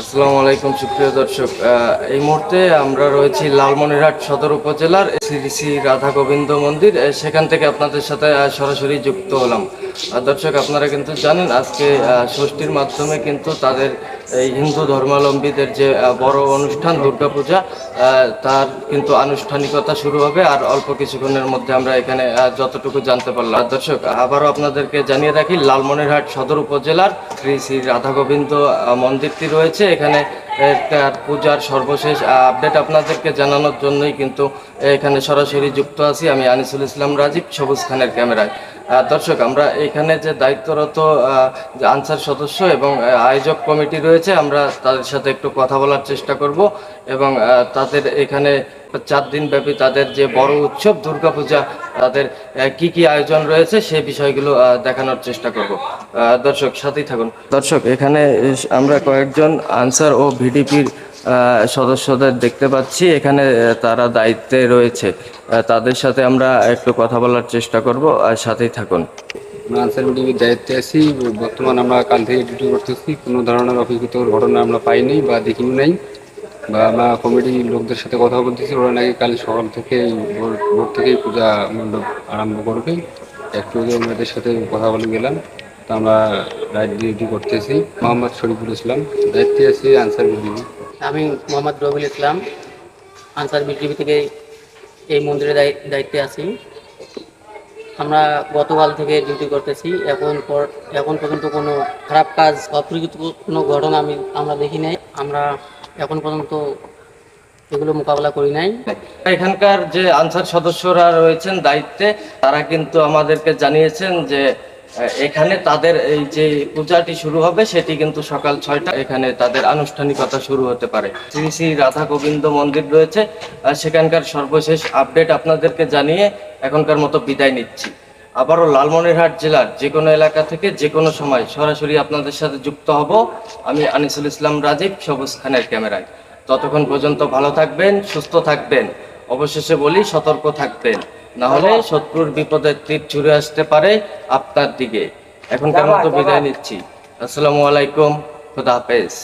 আসসালামু আলাইকুম, সুপ্রিয় দর্শক। এই মুহূর্তে আমরা রয়েছি লালমনিরহাট সদর উপজেলার শ্রী শ্রী রাধা গোবিন্দ মন্দির সেখান থেকে আপনাদের সাথে সরাসরি যুক্ত হলাম। দর্শক, আপনারা কিন্তু জানেন, আজকে ষষ্ঠীর মাধ্যমে কিন্তু তাদের এই হিন্দু ধর্মাবলম্বীদের যে বড় অনুষ্ঠান দুর্গাপূজা তার কিন্তু আনুষ্ঠানিকতা শুরু হবে আর অল্প কিছুক্ষণের মধ্যে আমরা এখানে যতটুকু জানতে পারলাম। দর্শক, আবারও আপনাদেরকে জানিয়ে রাখি, লালমনিরহাট সদর উপজেলার শ্রী শ্রী রাধাগোবিন্দ মন্দিরটি রয়েছে। এখানে তার পূজার সর্বশেষ আপডেট আপনাদেরকে জানানোর জন্যই কিন্তু এখানে সরাসরি যুক্ত আছি। আমি আনিসুল ইসলাম রাজীব, সবুজ খানের ক্যামেরায়। দর্শক, আমরা এখানে যে দায়িত্বরত আনসার সদস্য এবং আয়োজক কমিটি রয়েছে, আমরা তাদের সাথে একটু কথা বলার চেষ্টা করব এবং তাদের এখানে চার দিন ব্যাপী তাদের যে বড় উৎসব, দুর্গাপূজা, তাদের কি কি আয়োজন রয়েছে সেই বিষয়গুলো দেখানোর চেষ্টা করব। দর্শক, সাথেই থাকুন। দর্শক, এখানে আমরা কয়েকজন আনসার ও ভিডিপির সদস্যদের দেখতে পাচ্ছি। এখানে তারা দায়িত্বে রয়েছে। তাদের সাথে আমরা একটু কথা বলার চেষ্টা করব। আর সাথেই থাকুন। আনসার দায়িত্বে আছি। বর্তমান আমরা কাল থেকে ডিউটি করতেছি। কোনো ধরনের অপ্রীতিকর ঘটনা আমরা পাইনি বা দেখিনি নাই। বা আমরা কমিটির লোকদের সাথে কথা বলতেছি। ওরা নাকি কাল সকাল থেকে ভোর থেকেই পূজা মণ্ডপ আরম্ভ করবে। একটু আগে ওনাদের সাথে কথা বলে গেলাম। তো আমরা রাইট ডিউটি করতেছি। মোহাম্মদ শরীফুল ইসলাম। দায়িত্বে আছি আনসার মিটিং আমি মোহাম্মদ রবিউল ইসলাম, আনসার বিটিভি থেকে এই মন্দিরের দায়ি- দায়িত্বে আছি। আমরা গতকাল থেকে ডিউটি করতেছি, এখন পর, এখন পর্যন্ত কোনো খারাপ কাজ অপ্রীত কোনো ঘটনা আমি, আমরা দেখি নাই। আমরা এখন পর্যন্ত এগুলো মোকাবেলা করি নাই। এখানকার যে আনসার সদস্যরা রয়েছেন দায়িত্বে, তারা কিন্তু আমাদেরকে জানিয়েছেন যে এখানে তাদের এই যে পূজাটি শুরু হবে, সেটি কিন্তু সকাল ছয়টা, এখানে তাদের আনুষ্ঠানিকতা শুরু হতে পারে। শ্রী শ্রী রাধা গোবিন্দ মন্দির রয়েছে সেখানকার সর্বশেষ আপডেট আপনাদেরকে জানিয়ে এখনকার মতো বিদায় নিচ্ছি। আবারও লালমনিরহাট জেলার যে কোনো এলাকা থেকে যে কোনো সময় সরাসরি আপনাদের সাথে যুক্ত হব। আমি আনিসুল ইসলাম রাজীব, সবুজ খানের ক্যামেরায়। ততক্ষণ পর্যন্ত ভালো থাকবেন, সুস্থ থাকবেন। অবশেষে বলি সতর্ক থাকবেন। না হলে শত্রুর বিপদের তীর ছুড়ে আসতে পারে আপনার দিকে। এখন এখনকার তো বিদায় নিচ্ছি। আসসালামু আলাইকুম। খুদা হাফেজ।